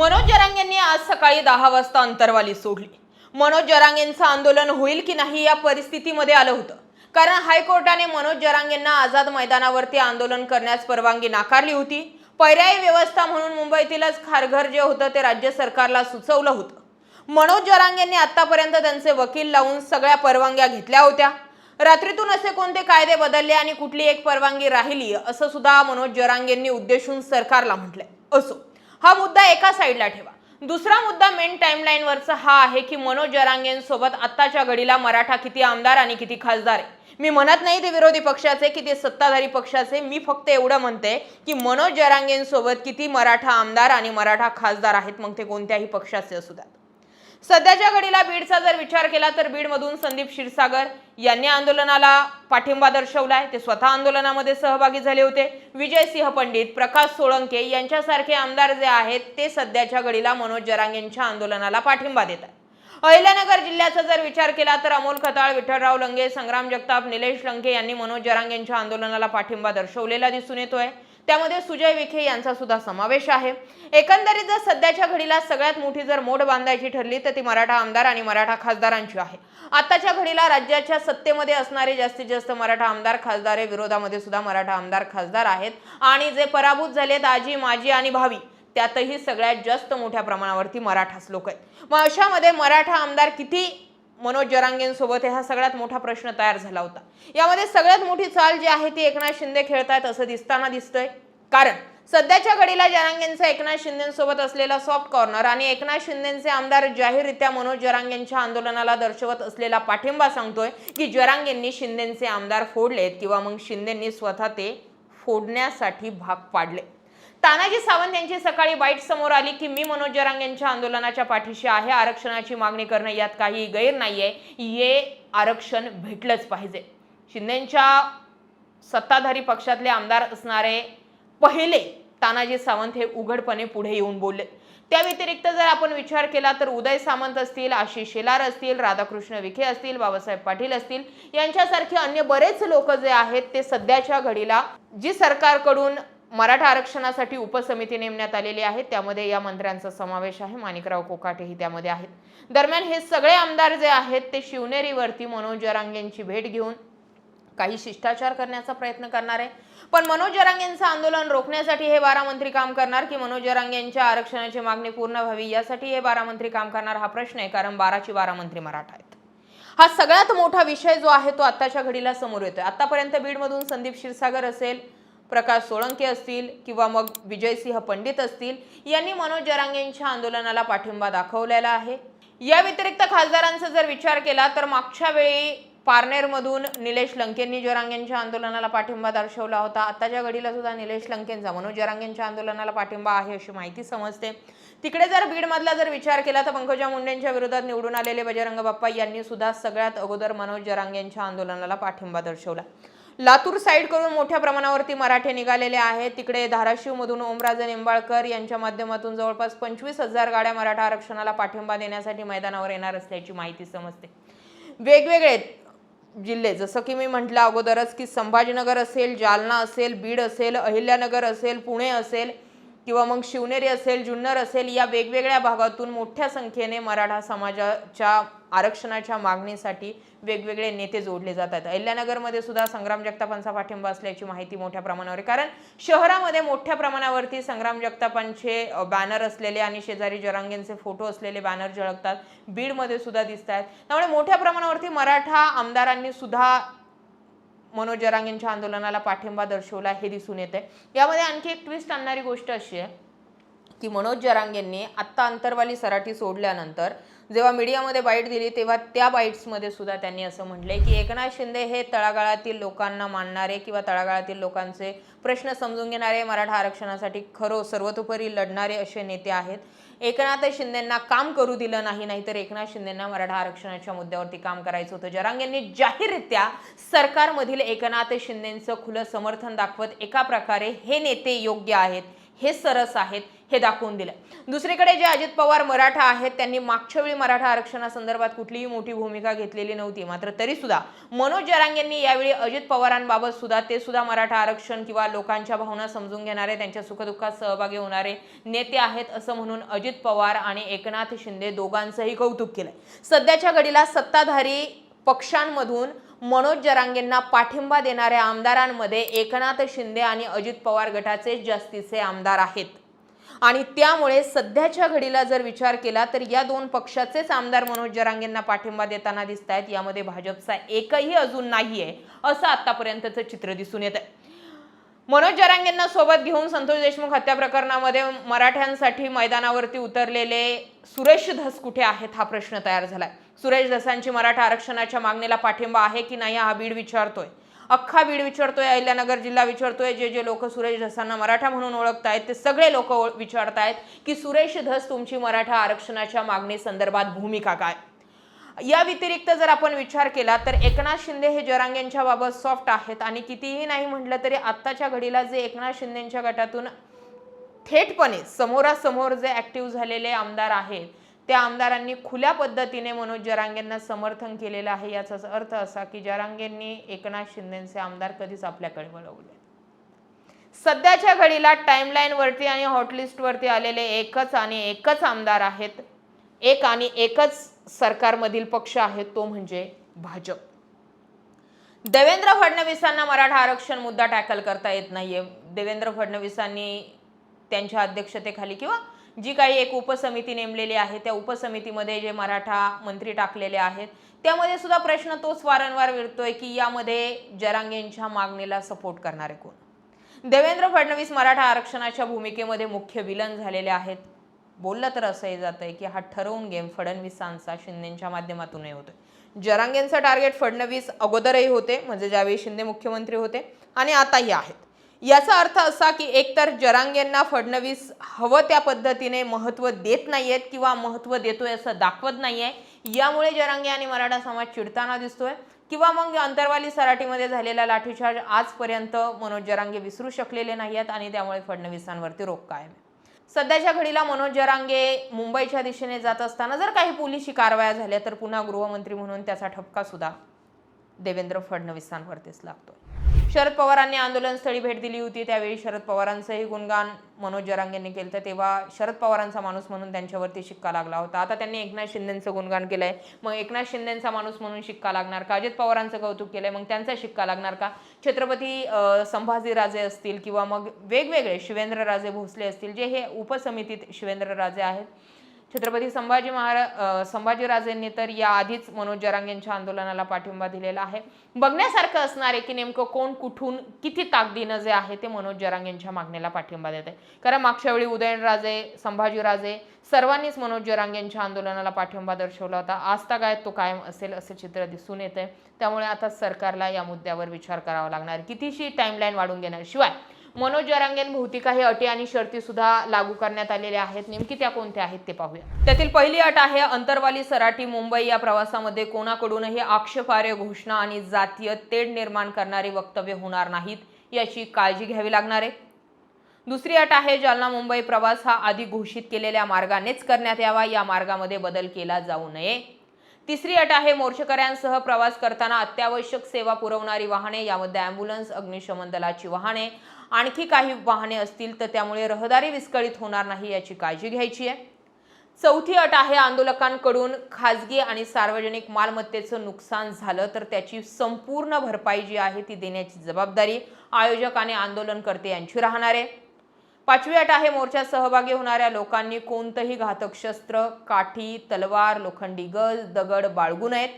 मनोज जरांगेंनी आज सकाळी दहा वाजता अंतरवाली सोडली. मनोज जरांगेंचं आंदोलन होईल की नाही या परिस्थितीमध्ये आलं होतं. कारण हायकोर्टाने मनोज जरांगेंना आझाद मैदानावरती आंदोलन करण्यास परवानगी नाकारली होती. पर्यायी व्यवस्था म्हणून मुंबईतीलच खारघर जे होतं ते राज्य सरकारला सुचवलं होतं. मनोज जरांगेंनी आतापर्यंत त्यांचे वकील लावून सगळ्या परवानग्या घेतल्या होत्या. रात्रीतून असे कोणते कायदे बदलले आणि कुठली एक परवानगी राहिली असं सुद्धा मनोज जरांगेंनी उद्देशून सरकारला म्हटलंय. असो. हा मुद्दा एका साईडला ठेवा. दुसरा मुद्दा मेन टाईमलाईनवरचा हा आहे की मनोज जरांगेंसोबत आत्ताच्या घडीला मराठा किती आमदार आणि किती खासदार आहे? मी म्हणत नाही ते विरोधी पक्षाचे की ते सत्ताधारी पक्षाचे मी फक्त एवढं म्हणते की मनोज जरांगेंसोबत किती मराठा आमदार आणि मराठा खासदार आहेत मग ते कोणत्याही पक्षाचे असू द्यात. सध्याच्या घडीला बीडचा जर विचार केला तर बीडमधून संदीप क्षीरसागर यांनी आंदोलनाला पाठिंबा दर्शवलाय. ते स्वतः आंदोलनामध्ये सहभागी झाले होते. विजयसिंह पंडित प्रकाश सोळंके यांच्यासारखे आमदार जे आहेत ते सध्याच्या घडीला मनोज जरांगेंच्या आंदोलनाला पाठिंबा देत आहेत. अहिल्यानगर जिल्ह्याचा जर विचार केला तर अमोल खताळ विठ्ठलराव लंगे संग्राम जगताप निलेश लंके यांनी मनोज जरांगेंच्या आंदोलनाला पाठिंबा दर्शवलेला दिसून येतोय. त्यामध्ये सुजय विखे यांचा सुद्धा समावेश आहे. एकंदरीत जर सध्याच्या घडीला सगळ्यात मोठी जर मोड बांधायची ठरली तर ती मराठा आमदार आणि मराठा खासदारांची आहे. आताच्या घडीला राज्याच्या सत्तेमध्ये असणारे जास्तीत जास्त मराठा आमदार खासदार हे विरोधामध्ये सुद्धा मराठा आमदार खासदार आहेत. आणि जे पराभूत झालेत आजी माजी आणि भावी त्यातही सगळ्यात जास्त मोठ्या प्रमाणावरती मराठाच लोक आहेत. मग अशामध्ये मराठा आमदार किती मनोज जरांगेंसोबत हा सगळ्यात मोठा प्रश्न तयार झाला होता. यामध्ये सगळ्यात मोठी चाल जी आहे ती एकनाथ शिंदे खेळतायत असं दिसताना दिसतंय. कारण सध्याच्या घडीला जरांगेंचा एकनाथ शिंदेसोबत असलेला सॉफ्ट कॉर्नर आणि एकनाथ शिंदेचे आमदार जाहीररित्या मनोज जरांगेंच्या आंदोलनाला दर्शवत असलेला पाठिंबा सांगतोय की जरांगेंनी शिंदेचे आमदार फोडलेत किंवा मग शिंदेंनी स्वतः ते फोडण्यासाठी भाग पाडले. तानाजी सावंत यांची सकाळी बाईट समोर आली की मी मनोज जरांगेंच्या आंदोलनाच्या पाठीशी आहे. आरक्षणाची मागणी करणं यात काही गैर नाहीये. हे आरक्षण भेटलंच पाहिजे. शिंदेच्या सत्ताधारी पक्षातले आमदार असणारे पहिले तानाजी सावंत हे उघडपणे पुढे येऊन बोलले. त्या व्यतिरिक्त जर आपण विचार केला तर उदय सामंत असतील आशिष शेलार असतील राधाकृष्ण विखे असतील बाबासाहेब पाटील असतील यांच्यासारखे अन्य बरेच लोक जे आहेत ते सध्याच्या घडीला जी सरकारकडून मराठा आरक्षणासाठी उपसमिती नेमण्यात आलेली आहे. त्यामध्ये या मंत्र्यांचा समावेश आहे. माणिकराव कोकाटेही त्यामध्ये आहेत. दरम्यान हे सगळे आमदार जे आहेत ते शिवनेरीवरती मनोज जरांगेंची भेट घेऊन काही शिष्टाचार करण्याचा प्रयत्न करणार आहे. पण मनोज जरांगेंचं आंदोलन रोखण्यासाठी हे बारा मंत्री काम करणार की मनोज जरांगेंच्या आरक्षणाची मागणी पूर्ण व्हावी यासाठी हे बारा मंत्री काम करणार हा प्रश्न आहे कारण बाराची बारा मंत्री मराठा आहेत. हा सगळ्यात मोठा विषय जो आहे तो आत्ताच्या घडीला समोर येतोय. आतापर्यंत बीडमधून संदीप क्षीरसागर असेल प्रकाश सोळंके असतील किंवा मग विजयसिंह पंडित असतील यांनी मनोज जरांगेंच्या आंदोलनाला पाठिंबा दाखवलेला आहे. या व्यतिरिक्त खासदारांचा जर विचार केला तर मागच्या वेळी पारनेरमधून निलेश लंकेंनी जरांगेंच्या आंदोलनाला पाठिंबा दर्शवला होता. आताच्या घडीला सुद्धा निलेश लंकेंचा मनोज जरांगेंच्या आंदोलनाला पाठिंबा आहे अशी माहिती समजते. तिकडे जर बीडमधला जर विचार केला तर पंकजा मुंडेंच्या विरोधात निवडून आलेले बजरंग बाप्पा यांनी सुद्धा सगळ्यात अगोदर मनोज जरांगेंच्या आंदोलनाला पाठिंबा दर्शवला. लातूर साईडकडून मोठ्या प्रमाणावरती मराठे निघालेले आहेत. तिकडे धाराशिवमधून ओमराजे निंबाळकर यांच्या माध्यमातून जवळपास पंचवीस हजार गाड्या मराठा आरक्षणाला पाठिंबा देण्यासाठी मैदानावर येणार असल्याची माहिती समजते. वेगवेगळे जिल्हे जसं की मी म्हटलं अगोदरच की संभाजीनगर असेल जालना असेल बीड असेल अहिल्यानगर असेल पुणे असेल किंवा मग शिवनेरी असेल जुन्नर असेल या वेगवेगळ्या भागातून मोठ्या संख्येने मराठा समाजाच्या आरक्षणाच्या मागणीसाठी वेगवेगळे नेते जोडले जातात. अहिल्यानगरमध्ये सुद्धा संग्राम जगतापांचा पाठिंबा असल्याची माहिती मोठ्या प्रमाणावर कारण शहरामध्ये मोठ्या प्रमाणावरती संग्राम जगतापांचे बॅनर असलेले आणि शेजारी जरांगेंचे फोटो असलेले बॅनर झळकतात. बीडमध्ये सुद्धा दिसत आहेत त्यामुळे मोठ्या प्रमाणावरती मराठा आमदारांनी सुद्धा मनोज जरांगेंच्या आंदोलनाला पाठिंबा दर्शवला हे दिसून येते यामध्ये आणखी एक ट्विस्ट आणणारी गोष्ट अशी आहे. की मनोज जरांगेंनी आत्ता अंतरवाली सराठी सोडल्यानंतर जेव्हा मीडियामध्ये बाईट दिली तेव्हा त्या बाईट्समध्ये सुद्धा त्यांनी असं म्हटलंय की एकनाथ शिंदे हे तळागाळातील लोकांना मानणारे किंवा तळागाळातील लोकांचे प्रश्न समजून घेणारे मराठा आरक्षणासाठी खरो सर्वतोपरी लढणारे असे नेते आहेत. एकनाथ शिंदेंना काम करू दिलं नाही नाहीतर एकनाथ शिंदेंना मराठा आरक्षणाच्या मुद्द्यावरती काम करायचं होतं. जरांगेंनी जाहीररित्या सरकारमधील एकनाथ शिंदेंचं खुलं समर्थन दाखवत एका प्रकारे हे नेते योग्य आहेत. हे सरस आहेत हे दाखवून दिलं. दुसरीकडे जे अजित पवार मराठा आहेत त्यांनी मागच्या वेळी मराठा आरक्षणासंदर्भात कुठलीही मोठी भूमिका घेतलेली नव्हती मात्र तरी सुद्धा मनोज जरांग यांनी यावेळी अजित पवारांबाबत सुद्धा ते सुद्धा मराठा आरक्षण किंवा लोकांच्या भावना समजून घेणारे त्यांच्या सुखदुःखात सहभागी होणारे नेते आहेत असं म्हणून अजित पवार आणि एकनाथ शिंदे दोघांचंही कौतुक केलंय. सध्याच्या घडीला सत्ताधारी पक्षांमधून मनोज जरांगेंना पाठिंबा देणाऱ्या आमदारांमध्ये एकनाथ शिंदे आणि अजित पवार गटाचे जास्तीचे आमदार आहेत. आणि त्यामुळे सध्याच्या घडीला जर विचार केला तर या दोन पक्षाचेच आमदार मनोज जरांगेंना पाठिंबा देताना दिसत आहेत यामध्ये भाजपचा एकही अजून नाहीये असं आतापर्यंतचं चित्र दिसून येत आहे मनोज जरांगेंना सोबत घेऊन संतोष देशमुख हत्या प्रकरणामध्ये मराठ्यांसाठी मैदानावरती उतरलेले सुरेश धस कुठे आहेत हा प्रश्न तयार झालाय. सुरेश धसांची मराठा आरक्षणाच्या मागणीला पाठिंबा आहे की नाही हा बीड विचारतोय. अख्खा बीड विचारतोय अहिल्यानगर जिल्हा विचारतोय जे जे लोक सुरेश धसांना मराठा म्हणून ओळखतायत ते सगळे लोक विचारतायत की सुरेश धस तुमची मराठा आरक्षणाच्या मागणी संदर्भात भूमिका काय? या व्यतिरिक्त जर आपण विचार केला तर एकनाथ शिंदे हे जरांगेंच्या बाबत सॉफ्ट आहेत आणि कितीही नाही म्हटलं तरी आत्ताच्या घडीला जे एकनाथ शिंदेच्या गटातून थेटपणे समोरासमोर जे ऍक्टिव्ह झालेले आमदार आहेत त्या आमदारांनी खुल्या पद्धतीने मनोज जरांगेंना समर्थन केलेलं आहे. याचाच अर्थ असा की जरांगेंनी एकनाथ शिंदेचे आमदार कधीच आपल्याकडे वळवले सध्याच्या घडीला टाइमलाईन वरती आणि हॉटलिस्ट वरती आलेले एकच आणि एकच आमदार आहेत. एक आणि एकच सरकारमधील पक्ष आहे तो म्हणजे भाजप. देवेंद्र फडणवीसांना मराठा आरक्षण मुद्दा टॅकल करता येत नाहीये. देवेंद्र फडणवीसांनी त्यांच्या अध्यक्षतेखाली किंवा जी काही एक उपसमिती नेमलेली आहे त्या उपसमितीमध्ये जे मराठा मंत्री टाकलेले आहेत त्यामध्ये सुद्धा प्रश्न तोच वारंवार विरतोय की यामध्ये जरांगेंच्या मागणीला सपोर्ट करणारे कोण? देवेंद्र फडणवीस मराठा आरक्षणाच्या भूमिकेमध्ये मुख्य विलन झालेले आहेत. बोललं तर असंही जात आहे की हा ठरवून गेम फडणवीसांचा शिंदेच्या माध्यमातूनही होतोय. जरांगेंचं टार्गेट फडणवीस अगोदरही होते म्हणजे ज्यावेळी शिंदे मुख्यमंत्री होते आणि आताही आहेत. याचा अर्थ असा की एकतर जरांगेंना फडणवीस हवं त्या पद्धतीने महत्त्व देत नाही आहेत किंवा महत्त्व देतोय असं दाखवत नाही आहे यामुळे जरांगे आणि मराठा समाज चिडताना दिसतोय. किंवा मग अंतरवाली सराटीमध्ये झालेला लाठीचार्ज आजपर्यंत मनोज जरांगे विसरू शकलेले नाही आहेत आणि त्यामुळे फडणवीसांवरती रोख कायम आहे. सध्याच्या घडीला मनोज जरांगे मुंबईच्या दिशेने जात असताना जर काही पोलिसी कारवाया झाल्या तर पुन्हा गृहमंत्री म्हणून त्याचा ठपका सुद्धा देवेंद्र फडणवीसांवरतीच लागतो शरद पवारांनी आंदोलनस्थळी भेट दिली होती. त्यावेळी शरद पवारांचंही गुणगान मनोज जरांगेंनी केलं तर तेव्हा शरद पवारांचा माणूस म्हणून त्यांच्यावरती शिक्का लागला होता. आता त्यांनी एकनाथ शिंदेचं गुणगान केलंय. मग एकनाथ शिंदेचा माणूस म्हणून शिक्का लागणार का? अजित पवारांचं कौतुक केलंय. मग त्यांचा शिक्का लागणार का? छत्रपती संभाजीराजे असतील किंवा मग वेगवेगळे शिवेंद्रराजे भोसले असतील जे हे उपसमितीत शिवेंद्रराजे आहेत छत्रपती संभाजी महाराज संभाजीराजेंनी तर याआधीच मनोज जरांगेंच्या आंदोलनाला पाठिंबा दिलेला आहे. बघण्यासारखं असणार आहे की नेमकं कोण कुठून किती ताकदीनं जे आहे ते मनोज जरांगेंच्या मागणीला पाठिंबा देत आहे. कारण मागच्या वेळी उदयनराजे संभाजीराजे सर्वांनीच मनोज जरांगेंच्या आंदोलनाला पाठिंबा दर्शवला होता. आज काय तो कायम असेल असे चित्र दिसून येते त्यामुळे आता सरकारला या मुद्द्यावर विचार करावा लागणार. कितीशी टाइमलाईन वाढून घेणार? शिवाय मनोज जरांगेंभोवती काही अटी आणि शर्ती सुद्धा लागू करण्यात आलेल्या आहेत. नेमकी त्या कोणत्या आहेत ते पाहूया. त्यातील पहिली अट आहे अंतरवाली सराटी मुंबई. या प्रवासामध्ये कोणाकडूनही आक्षेपार्ह घोषणा आणि जातीय तेढ निर्माण करणारी वक्तव्य होणार नाहीत याची काळजी घ्यावी लागणार आहे. दुसरी अट आहे जालना मुंबई. प्रवास हा आधी घोषित केलेल्या मार्गानेच करण्यात यावा या मार्गामध्ये बदल केला जाऊ नये. तिसरी अट आहे मोर्चेकऱ्यांसह प्रवास करताना अत्यावश्यक सेवा पुरवणारी वाहने यामध्ये अँब्युलन्स अग्निशमन दलाची वाहने आणखी काही वाहने असतील तर त्यामुळे रहदारी विस्कळीत होणार नाही याची काळजी घ्यायची आहे. चौथी अट आहे आंदोलकांकडून खाजगी आणि सार्वजनिक मालमत्तेचं नुकसान झालं तर त्याची संपूर्ण भरपाई जी आहे ती देण्याची जबाबदारी आयोजक आणि आंदोलनकर्ते यांची राहणार आहे. पाचवी अट आहे मोर्चात सहभागी होणाऱ्या लोकांनी कोणतंही घातक शस्त्र काठी तलवार लोखंडी गज दगड बाळगू नयेत.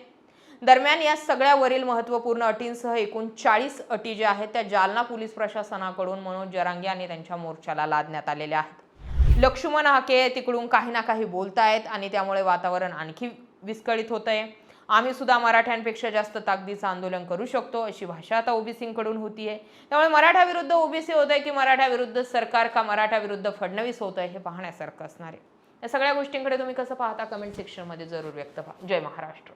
दरम्यान या सगळ्यावरील महत्त्वपूर्ण अटींसह एकूण चाळीस अटी ज्या आहेत त्या जालना पोलीस प्रशासनाकडून मनोज जरांगे आणि त्यांच्या मोर्चाला लादण्यात आलेल्या आहेत. लक्ष्मण हाके तिकडून काही ना काही बोलतायत आणि त्यामुळे वातावरण आणखी विस्कळीत होत आहे आम्ही सुद्धा मराठ्यांपेक्षा जास्त ताकदीचं आंदोलन करू शकतो अशी भाषा आता ओबीसींकडून होतीये. त्यामुळे मराठ्याविरुद्ध ओबीसी होत आहे की मराठ्याविरुद्ध सरकार का मराठा विरुद्ध फडणवीस होत आहे हे पाहण्यासारखं असणार आहे. या सगळ्या गोष्टींकडे तुम्ही कसं पाहता? कमेंट सेक्शनमध्ये जरूर व्यक्त व्हा. जय महाराष्ट्र.